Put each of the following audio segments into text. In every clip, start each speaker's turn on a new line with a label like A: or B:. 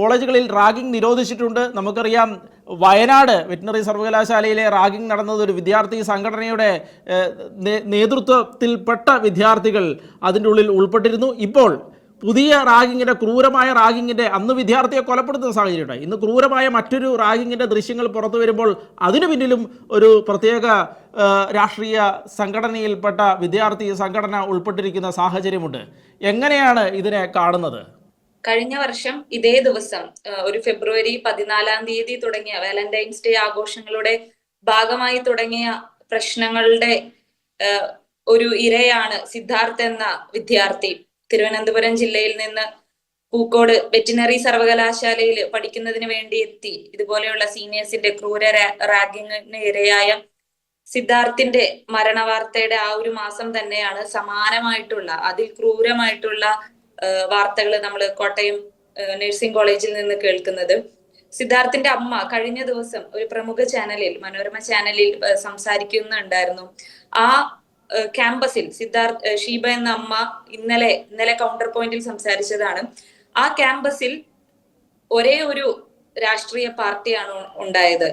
A: കോളേജുകളിൽ റാഗിംഗ് നിരോധിച്ചിട്ടുണ്ട്. നമുക്കറിയാം വയനാട് വെറ്റിനറി സർവകലാശാലയിലെ റാഗിംഗ് നടന്നത് ഒരു വിദ്യാർത്ഥി സംഘടനയുടെ നേതൃത്വത്തിൽപ്പെട്ട വിദ്യാർത്ഥികൾ അതിന്റെ ഉള്ളിൽ ഉൾപ്പെട്ടിരുന്നു. ഇപ്പോൾ പുതിയ റാഗിങ്ങിന്റെ ക്രൂരമായ റാഗിങ്ങിന്റെ അന്ന് വിദ്യാർത്ഥിയെ കൊലപ്പെടുത്തുന്ന സാഹചര്യമുണ്ടായി. ഇന്ന് ക്രൂരമായ മറ്റൊരു റാഗിങ്ങിന്റെ ദൃശ്യങ്ങൾ പുറത്തു വരുമ്പോൾ അതിനു പിന്നിലും ഒരു പ്രത്യേക രാഷ്ട്രീയ സംഘടനയിൽപ്പെട്ട വിദ്യാർത്ഥി സംഘടന ഉൾപ്പെട്ടിരിക്കുന്ന സാഹചര്യമുണ്ട്. എങ്ങനെയാണ് ഇതിനെ കാണുന്നത്?
B: കഴിഞ്ഞ വർഷം ഇതേ ദിവസം ഒരു ഫെബ്രുവരി പതിനാലാം തീയതി തുടങ്ങിയ വാലന്റൈൻസ് ഡേ ആഘോഷങ്ങളുടെ ഭാഗമായി തുടങ്ങിയ പ്രശ്നങ്ങളുടെ ഒരു ഇരയാണ് സിദ്ധാർത്ഥ് എന്ന വിദ്യാർത്ഥി. തിരുവനന്തപുരം ജില്ലയിൽ നിന്ന് പൂക്കോട് വെറ്റിനറി സർവകലാശാലയിൽ പഠിക്കുന്നതിന് വേണ്ടി എത്തി. ഇതുപോലെയുള്ള സീനിയേഴ്സിന്റെ ക്രൂര റാഗിങ്ങിന് ഇരയായ സിദ്ധാർത്ഥിന്റെ മരണവാർത്തയുടെ ആ ഒരു മാസം തന്നെയാണ് സമാനമായിട്ടുള്ള അതിൽ ക്രൂരമായിട്ടുള്ള വാർത്തകൾ നമ്മൾ കോട്ടയം നഴ്സിംഗ് കോളേജിൽ നിന്ന് കേൾക്കുന്നത്. സിദ്ധാർത്ഥിന്റെ അമ്മ കഴിഞ്ഞ ദിവസം ഒരു പ്രമുഖ ചാനലിൽ മനോരമ ചാനലിൽ സംസാരിക്കുന്നുണ്ടായിരുന്നു. ആ ക്യാമ്പസിൽ സിദ്ധാർത്ഥ് ഷീബ എന്ന അമ്മ ഇന്നലെ ഇന്നലെ കൗണ്ടർ പോയിന്റിൽ സംസാരിച്ചതാണ്. ആ ക്യാമ്പസിൽ ഒരേ ഒരു രാഷ്ട്രീയ പാർട്ടിയാണ് ഉണ്ടായത്.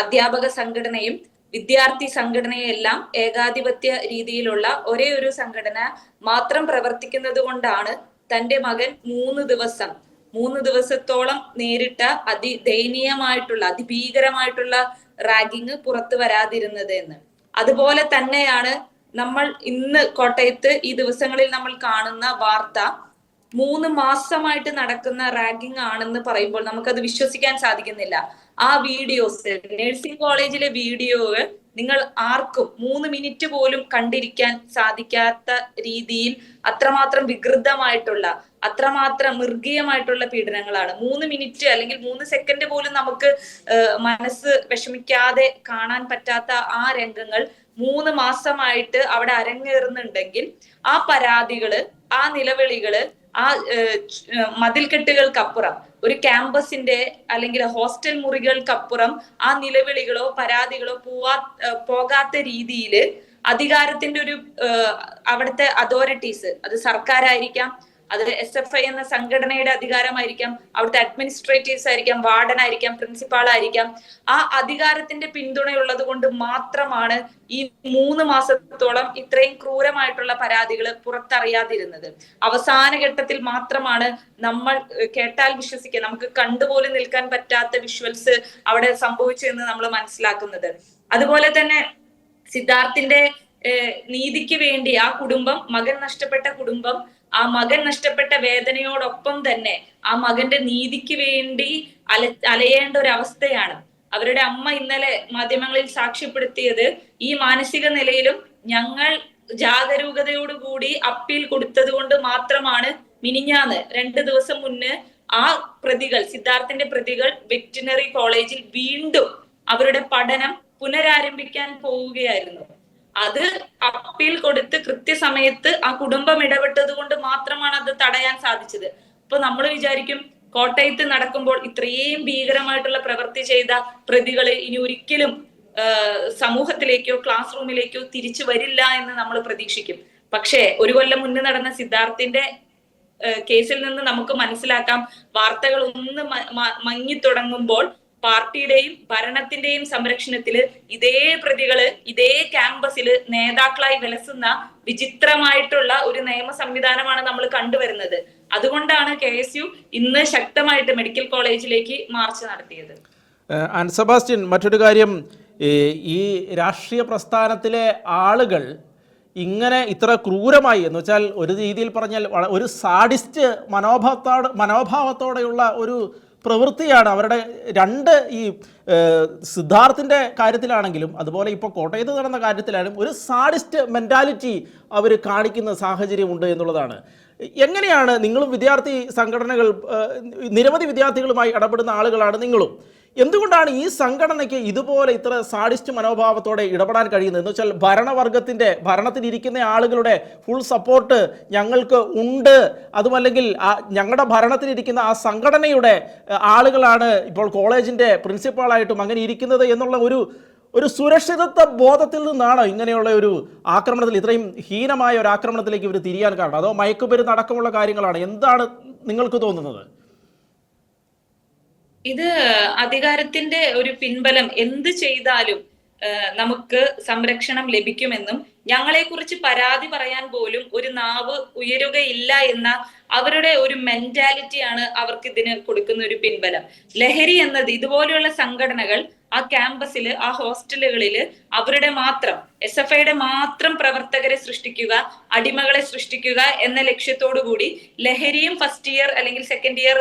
B: അധ്യാപക സംഘടനയും വിദ്യാർത്ഥി സംഘടനയെല്ലാം ഏകാധിപത്യ രീതിയിലുള്ള ഒരേ ഒരു സംഘടന മാത്രം പ്രവർത്തിക്കുന്നത് കൊണ്ടാണ് തന്റെ മകൻ മൂന്ന് ദിവസം മൂന്ന് ദിവസത്തോളം നേരിട്ട അതിദയനീയമായിട്ടുള്ള അതിഭീകരമായിട്ടുള്ള റാഗിങ് പുറത്തു വരാതിരുന്നത് എന്ന്. അതുപോലെ തന്നെയാണ് നമ്മൾ ഇന്ന് കോട്ടയത്ത് ഈ ദിവസങ്ങളിൽ നമ്മൾ കാണുന്ന വാർത്ത മൂന്ന് മാസമായിട്ട് നടക്കുന്ന റാഗിംഗ് ആണെന്ന് പറയുമ്പോൾ നമുക്കത് വിശ്വസിക്കാൻ സാധിക്കുന്നില്ല. ആ വീഡിയോസ് നഴ്സിംഗ് കോളേജിലെ വീഡിയോകൾ നിങ്ങൾ ആർക്കും മൂന്ന് മിനിറ്റ് പോലും കണ്ടിരിക്കാൻ സാധിക്കാത്ത രീതിയിൽ അത്രമാത്രം വികൃതമായിട്ടുള്ള അത്രമാത്രം മൃഗീയമായിട്ടുള്ള പീഡനങ്ങളാണ്. മൂന്ന് മിനിറ്റ് അല്ലെങ്കിൽ മൂന്ന് സെക്കൻഡ് പോലും നമുക്ക് മനസ്സ് വിഷമിക്കാതെ കാണാൻ പറ്റാത്ത ആ രംഗങ്ങൾ മൂന്ന് മാസമായിട്ട് അവിടെ അരങ്ങേറുന്നുണ്ടെങ്കിൽ ആ പരാതികൾ ആ നിലവിളികൾ ആ മതിൽക്കെട്ടുകൾക്കപ്പുറം ഒരു ക്യാമ്പസിന്റെ അല്ലെങ്കിൽ ഹോസ്റ്റൽ മുറികൾക്കപ്പുറം ആ നിലവിളികളോ പരാതികളോ പോവാ പോകാത്ത രീതിയിൽ അധികാരത്തിന്റെ ഒരു അവിടുത്തെ അതോറിറ്റീസ് അത് സർക്കാരായിരിക്കാം അത് എസ് എഫ് ഐ എന്ന സംഘടനയുടെ അധികാരമായിരിക്കാം അവിടുത്തെ അഡ്മിനിസ്ട്രേറ്റീവ്സ് ആയിരിക്കാം വാർഡൻ ആയിരിക്കാം പ്രിൻസിപ്പാൾ ആയിരിക്കാം ആ അധികാരത്തിന്റെ പിന്തുണയുള്ളത് കൊണ്ട് മാത്രമാണ് ഈ മൂന്ന് മാസത്തോളം ഇത്രയും ക്രൂരമായിട്ടുള്ള പരാതികൾ പുറത്തറിയാതിരുന്നത്. അവസാന ഘട്ടത്തിൽ മാത്രമാണ് നമ്മൾ കേട്ടാൽ വിശ്വസിക്കുക. നമുക്ക് കണ്ടുപോലും നിൽക്കാൻ പറ്റാത്ത വിഷ്വൽസ് അവിടെ സംഭവിച്ചു എന്ന് നമ്മൾ മനസ്സിലാക്കുന്നത്. അതുപോലെ തന്നെ സിദ്ധാർത്ഥിന്റെ നീതിക്ക് വേണ്ടി ആ കുടുംബം മകൻ നഷ്ടപ്പെട്ട കുടുംബം ആ മകൻ നഷ്ടപ്പെട്ട വേദനയോടൊപ്പം തന്നെ ആ മകന്റെ നീതിക്ക് വേണ്ടി അല അലയേണ്ട ഒരു അവസ്ഥയാണ്. അവരുടെ അമ്മ ഇന്നലെ മാധ്യമങ്ങളിൽ സാക്ഷ്യപ്പെടുത്തിയത് ഈ മാനസിക നിലയിലും ഞങ്ങൾ ജാഗരൂകതയോടുകൂടി അപ്പീൽ കൊടുത്തത് കൊണ്ട് മാത്രമാണ് മിനിഞ്ഞാന്ന് രണ്ടു ദിവസം മുന്നേ ആ പ്രതികൾ സിദ്ധാർത്ഥിന്റെ പ്രതികൾ വെറ്റിനറി കോളേജിൽ വീണ്ടും അവരുടെ പഠനം പുനരാരംഭിക്കാൻ പോവുകയായിരുന്നു. അത് അപ്പീൽ കൊടുത്ത് കൃത്യസമയത്ത് ആ കുടുംബം ഇടപെട്ടത് കൊണ്ട് മാത്രമാണ് അത് തടയാൻ സാധിച്ചത്. അപ്പൊ നമ്മൾ വിചാരിക്കും കോട്ടയത്ത് നടക്കുമ്പോൾ ഇത്രയും ഭീകരമായിട്ടുള്ള പ്രവൃത്തി ചെയ്ത പ്രതികളെ ഇനി ഒരിക്കലും സമൂഹത്തിലേക്കോ ക്ലാസ് റൂമിലേക്കോ തിരിച്ചു വരില്ല എന്ന് നമ്മൾ പ്രതീക്ഷിക്കും. പക്ഷേ ഒരു കൊല്ലം മുന്നേ നടന്ന സിദ്ധാർത്ഥിന്റെ കേസിൽ നിന്ന് നമുക്ക് മനസ്സിലാക്കാം. വാർത്തകൾ ഒന്ന് മങ്ങി മങ്ങിത്തുടങ്ങുമ്പോൾ പാർട്ടിയുടെയും ഭരണത്തിന്റെയും സംരക്ഷണത്തിൽ ഇതേ പ്രതികൾ ഇതേ ക്യാമ്പസിൽ നേതാക്കളായി വിലസുന്ന വിചിത്രമായിട്ടുള്ള ഒരു നിയമ സംവിധാനമാണ് നമ്മൾ കണ്ടുവരുന്നത്. അതുകൊണ്ടാണ് കെ എസ് യു ഇന്ന് ശക്തമായിട്ട് മെഡിക്കൽ കോളേജിലേക്ക് മാർച്ച് നടത്തിയത്.
A: ആൻ സെബാസ്റ്റ്യൻ മറ്റൊരു കാര്യം ഈ രാഷ്ട്രീയ പ്രസ്ഥാനത്തിലെ ആളുകൾ ഇങ്ങനെ ഇത്ര ക്രൂരമായി എന്ന് വെച്ചാൽ ഒരു രീതിയിൽ പറഞ്ഞാൽ ഒരു സാഡിസ്റ്റ് മനോഭാവത്തോടെ മനോഭാവത്തോടെയുള്ള ഒരു പ്രവൃത്തിയാണ് അവരുടെ രണ്ട് ഈ സിദ്ധാർത്ഥിന്റെ കാര്യത്തിലാണെങ്കിലും അതുപോലെ ഇപ്പോൾ കോട്ടയത്ത് നടന്ന കാര്യത്തിലാണെങ്കിലും ഒരു സാഡിസ്റ്റ് മെന്റാലിറ്റി അവർ കാണിക്കുന്ന സാഹചര്യമുണ്ട് എന്നുള്ളതാണ്. എങ്ങനെയാണ് നിങ്ങളും വിദ്യാർത്ഥി സംഘടനകൾ നിരവധി വിദ്യാർത്ഥികളുമായി ഇടപെടുന്ന ആളുകളാണ് നിങ്ങളും? എന്തുകൊണ്ടാണ് ഈ സംഘടനയ്ക്ക് ഇതുപോലെ ഇത്ര സാഡിസ്റ്റ് മനോഭാവത്തോടെ ഇടപെടാൻ കഴിയുന്നത്? എന്ന് വെച്ചാൽ ഭരണവർഗത്തിന്റെ ഭരണത്തിലിരിക്കുന്ന ആളുകളുടെ ഫുൾ സപ്പോർട്ട് ഞങ്ങൾക്ക് ഉണ്ട്. അതുമല്ലെങ്കിൽ ഞങ്ങളുടെ ഭരണത്തിലിരിക്കുന്ന ആ സംഘടനയുടെ ആളുകളാണ് ഇപ്പോൾ കോളേജിന്റെ പ്രിൻസിപ്പാളായിട്ടും അങ്ങനെ ഇരിക്കുന്നത് എന്നുള്ള ഒരു ഒരു സുരക്ഷിതത്വ ബോധത്തിൽ നിന്നാണോ ഇങ്ങനെയുള്ള ഒരു ആക്രമണത്തിൽ ഇത്രയും ഹീനമായ ഒരു ആക്രമണത്തിലേക്ക് ഇവർ തിരിയാൻ കാരണം? അതോ മയക്കുമരുന്ന് അടക്കമുള്ള കാര്യങ്ങളാണ്? എന്താണ് നിങ്ങൾക്ക് തോന്നുന്നത്?
B: ഇത് അധികാരത്തിന്റെ ഒരു പിൻബലം എന്ത് ചെയ്താലും നമുക്ക് സംരക്ഷണം ലഭിക്കുമെന്നും ഞങ്ങളെ കുറിച്ച് പരാതി പറയാൻ പോലും ഒരു നാവ് ഉയരുകയില്ല എന്ന അവരുടെ ഒരു മെന്റാലിറ്റിയാണ് അവർക്ക് ഇതിന് കൊടുക്കുന്ന ഒരു പിൻബലം. ലഹരി എന്നത് ഇതുപോലെയുള്ള സംഘടനകൾ ആ ക്യാമ്പസിൽ ആ ഹോസ്റ്റലുകളിൽ അവരുടെ മാത്രം എസ് എഫ് ഐയുടെ മാത്രം പ്രവർത്തകരെ സൃഷ്ടിക്കുക അടിമകളെ സൃഷ്ടിക്കുക എന്ന ലക്ഷ്യത്തോടു കൂടി ലഹരിയും ഫസ്റ്റ് ഇയർ അല്ലെങ്കിൽ സെക്കൻഡ് ഇയർ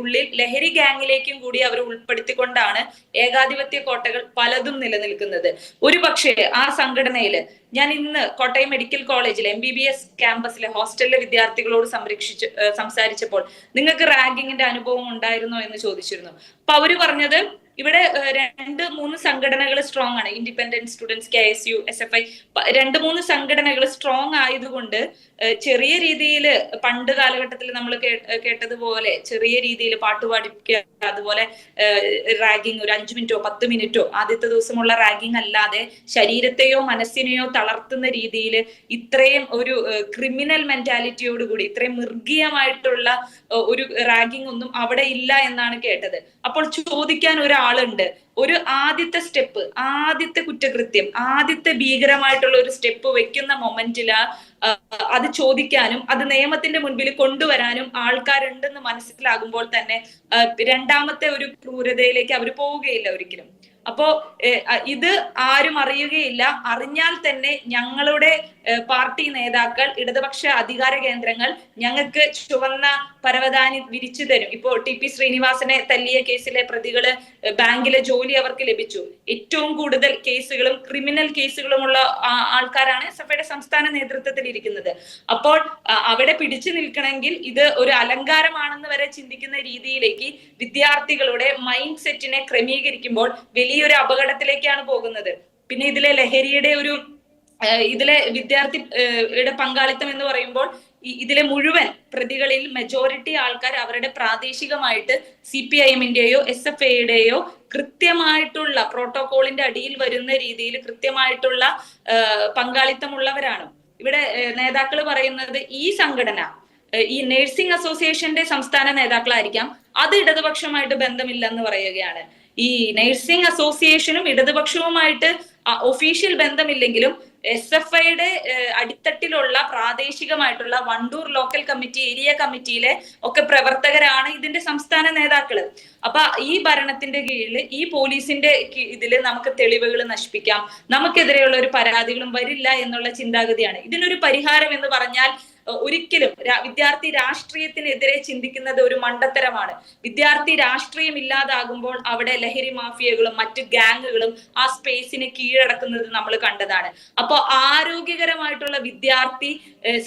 B: ഉള്ളിൽ ലഹരി ഗാങ്ങിലേക്കും കൂടി അവർ ഉൾപ്പെടുത്തിക്കൊണ്ടാണ് ഏകാധിപത്യ കോട്ടകൾ പലതും നിലനിൽക്കുന്നത്. ഒരു പക്ഷേ ആ സംഘടനയിൽ ഞാൻ ഇന്ന് കോട്ടയം മെഡിക്കൽ കോളേജിലെ എം ബി ബി എസ് ക്യാമ്പസിലെ ഹോസ്റ്റലിലെ വിദ്യാർത്ഥികളോട് സംരക്ഷിച്ച് സംസാരിച്ചപ്പോൾ നിങ്ങൾക്ക് റാഗിങ്ങിന്റെ അനുഭവം ഉണ്ടായിരുന്നോ എന്ന് ചോദിച്ചിരുന്നു. അപ്പൊ അവർ പറഞ്ഞത് ഇവിടെ രണ്ട് മൂന്ന് സംഘടനകൾ സ്ട്രോങ് ആണ്. Independent students K S U S F I രണ്ട് മൂന്ന് സംഘടനകൾ സ്ട്രോങ് ആയതുകൊണ്ട് ചെറിയ രീതിയിൽ പണ്ട് കാലഘട്ടത്തിൽ നമ്മൾ കേട്ടതുപോലെ ചെറിയ രീതിയിൽ പാട്ട് പാടിക്കുക അതുപോലെ റാഗിങ് ഒരു അഞ്ചു മിനിറ്റോ പത്ത് മിനിറ്റോ ആദ്യത്തെ ദിവസമുള്ള റാഗിങ് അല്ലാതെ ശരീരത്തെയോ മനസ്സിനെയോ തളർത്തുന്ന രീതിയിൽ ഇത്രയും ഒരു ക്രിമിനൽ മെന്റാലിറ്റിയോട് കൂടി ഇത്രയും മൃഗീയമായിട്ടുള്ള ഒരു റാഗിങ് ഒന്നും അവിടെ ഇല്ല എന്നാണ് കേട്ടത്. അപ്പോൾ ചോദിക്കാൻ ഒരാളുണ്ട്. ഒരു ആദ്യത്തെ സ്റ്റെപ്പ് ആദ്യത്തെ കുറ്റകൃത്യം ആദ്യത്തെ ഭീകരമായിട്ടുള്ള ഒരു സ്റ്റെപ്പ് വെക്കുന്ന മൊമെന്റിൽ അത് ചോദിക്കാനും അത് നിയമത്തിന്റെ മുൻപിൽ കൊണ്ടുവരാനും ആൾക്കാരുണ്ടെന്ന് മനസ്സിലാകുമ്പോൾ തന്നെ രണ്ടാമത്തെ ഒരു ക്രൂരതയിലേക്ക് അവർ പോവുകയില്ല ഒരിക്കലും. അപ്പോ ഇത് ആരും അറിയുകയില്ല. അറിഞ്ഞാൽ തന്നെ ഞങ്ങളുടെ പാർട്ടി നേതാക്കൾ ഇടതുപക്ഷ അധികാര കേന്ദ്രങ്ങൾ ഞങ്ങൾക്ക് ചുവന്ന പരവതാനി വിരിച്ചു തരും. ഇപ്പോ ടി പി ശ്രീനിവാസനെ തല്ലിയ കേസിലെ പ്രതികൾ ബാങ്കിലെ ജോലി അവർക്ക് ലഭിച്ചു. ഏറ്റവും കൂടുതൽ കേസുകളും ക്രിമിനൽ കേസുകളുമുള്ള ആൾക്കാരാണ് ഐയുടെ സംസ്ഥാന നേതൃത്വത്തിൽ ഇരിക്കുന്നത്. അപ്പോൾ അവിടെ പിടിച്ചു നിൽക്കണമെങ്കിൽ ഇത് ഒരു അലങ്കാരമാണെന്ന് വരെ ചിന്തിക്കുന്ന രീതിയിലേക്ക് വിദ്യാർത്ഥികളുടെ മൈൻഡ് സെറ്റിനെ ക്രമീകരിക്കുമ്പോൾ വലിയൊരു അപകടത്തിലേക്കാണ് പോകുന്നത്. പിന്നെ ഇതിലെ ലഹരിയുടെ ഒരു ഇതിലെ വിദ്യാർത്ഥി യുടെ പങ്കാളിത്തം എന്ന് പറയുമ്പോൾ ഇതിലെ മുഴുവൻ പ്രതികളിൽ മെജോറിറ്റി ആൾക്കാർ അവരുടെ പ്രാദേശികമായിട്ട് സി പി ഐ എമ്മിന്റെയോ എസ് എഫ് ഐയുടെയോ കൃത്യമായിട്ടുള്ള പ്രോട്ടോകോളിന്റെ അടിയിൽ വരുന്ന രീതിയിൽ കൃത്യമായിട്ടുള്ള പങ്കാളിത്തമുള്ളവരാണ്. ഇവിടെ നേതാക്കൾ പറയുന്നത് ഈ സംഘടന ഈ നഴ്സിംഗ് അസോസിയേഷന്റെ സംസ്ഥാന നേതാക്കളായിരിക്കാം. അത് ഇടതുപക്ഷമായിട്ട് ബന്ധമില്ലെന്ന് പറയുകയാണ്. ഈ നഴ്സിംഗ് അസോസിയേഷനും ഇടതുപക്ഷവുമായിട്ട് ഒഫീഷ്യൽ ബന്ധമില്ലെങ്കിലും എസ് എഫ് ഐയുടെ അടിത്തട്ടിലുള്ള പ്രാദേശികമായിട്ടുള്ള വണ്ടൂർ ലോക്കൽ കമ്മിറ്റി ഏരിയ കമ്മിറ്റിയിലെ ഒക്കെ പ്രവർത്തകരാണ് ഇതിന്റെ സംസ്ഥാന നേതാക്കൾ. അപ്പൊ ഈ ഭരണത്തിന്റെ കീഴിൽ ഈ പോലീസിന്റെ ഇതിൽ നമുക്ക് തെളിവുകൾ നശിപ്പിക്കാം. നമുക്കെതിരെയുള്ള ഒരു പരാതികളും വരില്ല എന്നുള്ള ചിന്താഗതിയാണ്. ഇതിനൊരു പരിഹാരം എന്ന് പറഞ്ഞാൽ ഒരിക്കലും വിദ്യാർത്ഥി രാഷ്ട്രീയത്തിനെതിരെ ചിന്തിക്കുന്നത് ഒരു മണ്ടത്തരമാണ്. വിദ്യാർത്ഥി രാഷ്ട്രീയം ഇല്ലാതാകുമ്പോൾ അവിടെ ലഹരി മാഫിയകളും മറ്റ് ഗാങ്ങുകളും ആ സ്പേസിനെ കീഴടക്കുന്നത് നമ്മൾ കണ്ടതാണ്. അപ്പോൾ ആരോഗ്യകരമായിട്ടുള്ള വിദ്യാർത്ഥി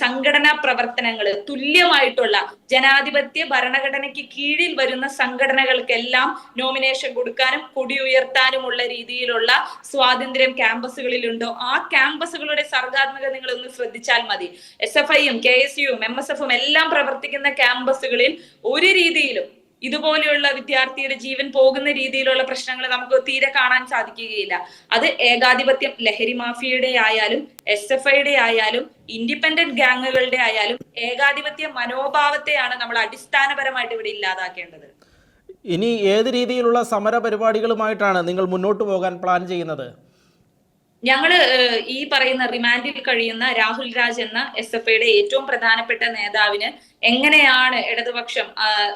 B: സംഘടനാ പ്രവർത്തനങ്ങൾ തുല്യമായിട്ടുള്ള ജനാധിപത്യ ഭരണഘടനയ്ക്ക് കീഴിൽ വരുന്ന സംഘടനകൾക്കെല്ലാം നോമിനേഷൻ കൊടുക്കാനും കൊടി ഉയർത്താനുമുള്ള രീതിയിലുള്ള സ്വാതന്ത്ര്യം ക്യാമ്പസുകളിലുണ്ടോ? ആ ക്യാമ്പസുകളുടെ സർഗാത്മകത നിങ്ങൾ ഒന്ന് ശ്രദ്ധിച്ചാൽ മതി. എസ് എഫ് ഐയും കെ എസ് യുവും എം എസ് എഫും എല്ലാം പ്രവർത്തിക്കുന്ന ക്യാമ്പസുകളിൽ ഒരു രീതിയിലും ഇതുപോലെയുള്ള വിദ്യാർത്ഥിയുടെ ജീവൻ പോകുന്ന രീതിയിലുള്ള പ്രശ്നങ്ങൾ നമുക്ക് തീരെ കാണാൻ സാധിക്കുകയില്ല. അത് ഏകാധിപത്യം ലഹരി മാഫിയയുടെ ആയാലും എസ് എഫ് ഐയുടെ ആയാലും ഇൻഡിപെൻഡന്റ് ഗാങ്ങുകളുടെ ആയാലും ഏകാധിപത്യ മനോഭാവത്തെയാണ് നമ്മൾ അടിസ്ഥാനപരമായിട്ട് ഇവിടെ ഇല്ലാതാക്കേണ്ടത്.
A: ഇനി ഏത് രീതിയിലുള്ള സമര പരിപാടികളുമായിട്ടാണ് നിങ്ങൾ മുന്നോട്ട് പോകാൻ പ്ലാൻ ചെയ്യുന്നത്?
B: ഞങ്ങൾ ഈ പറയുന്ന റിമാൻഡിൽ കഴിയുന്ന രാഹുൽ രാജ് എന്ന എസ് എഫ് ഐയുടെ ഏറ്റവും പ്രധാനപ്പെട്ട നേതാവിന് എങ്ങനെയാണ് ഇടതുപക്ഷം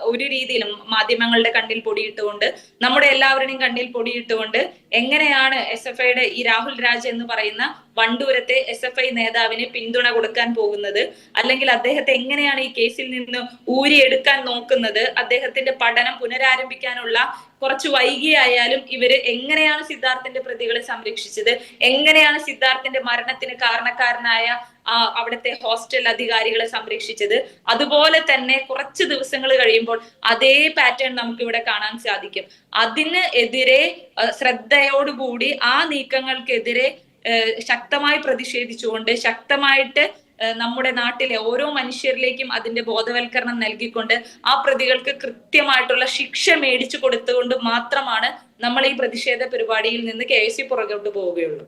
B: ഒരു രീതിയിലും മാധ്യമങ്ങളുടെ കണ്ണിൽ പൊടിയിട്ടുകൊണ്ട് നമ്മുടെ എല്ലാവരുടെയും കണ്ണിൽ പൊടിയിട്ടുകൊണ്ട് എങ്ങനെയാണ് എസ് എഫ് ഐയുടെ ഈ രാഹുൽ രാജ് എന്ന് പറയുന്ന വണ്ടൂരത്തെ എസ് എഫ് ഐ നേതാവിന് പിന്തുണ കൊടുക്കാൻ പോകുന്നത്? അല്ലെങ്കിൽ അദ്ദേഹത്തെ എങ്ങനെയാണ് ഈ കേസിൽ നിന്ന് ഊരിയെടുക്കാൻ നോക്കുന്നത്? അദ്ദേഹത്തിന്റെ പഠനം പുനരാരംഭിക്കാനുള്ള കുറച്ച് വൈകിയായാലും ഇവർ എങ്ങനെയാണ് സിദ്ധാർത്ഥന്റെ പ്രതികളെ സംരക്ഷിച്ചത്? എങ്ങനെയാണ് സിദ്ധാർത്ഥന്റെ മരണത്തിന് കാരണക്കാരനായ അവിടുത്തെ ഹോസ്റ്റൽ അധികാരികളെ സംരക്ഷിച്ചത്. അതുപോലെ തന്നെ കുറച്ച് ദിവസങ്ങൾ കഴിയുമ്പോൾ അതേ പാറ്റേൺ നമുക്ക് ഇവിടെ കാണാൻ സാധിക്കും. അതിന് എതിരെ ശ്രദ്ധയോടുകൂടി ആ നീക്കങ്ങൾക്കെതിരെ ശക്തമായി പ്രതിഷേധിച്ചുകൊണ്ട് ശക്തമായിട്ട് നമ്മുടെ നാട്ടിലെ ഓരോ മനുഷ്യരിലേക്കും അതിന്റെ ബോധവൽക്കരണം നൽകിക്കൊണ്ട് ആ പ്രതികൾക്ക് കൃത്യമായിട്ടുള്ള ശിക്ഷ മേടിച്ചു കൊടുത്തുകൊണ്ട് മാത്രമാണ് നമ്മൾ ഈ പ്രതിഷേധ പരിപാടിയിൽ നിന്ന് കെ എസ് സി പുറകോട്ട് പോവുകയുള്ളൂ.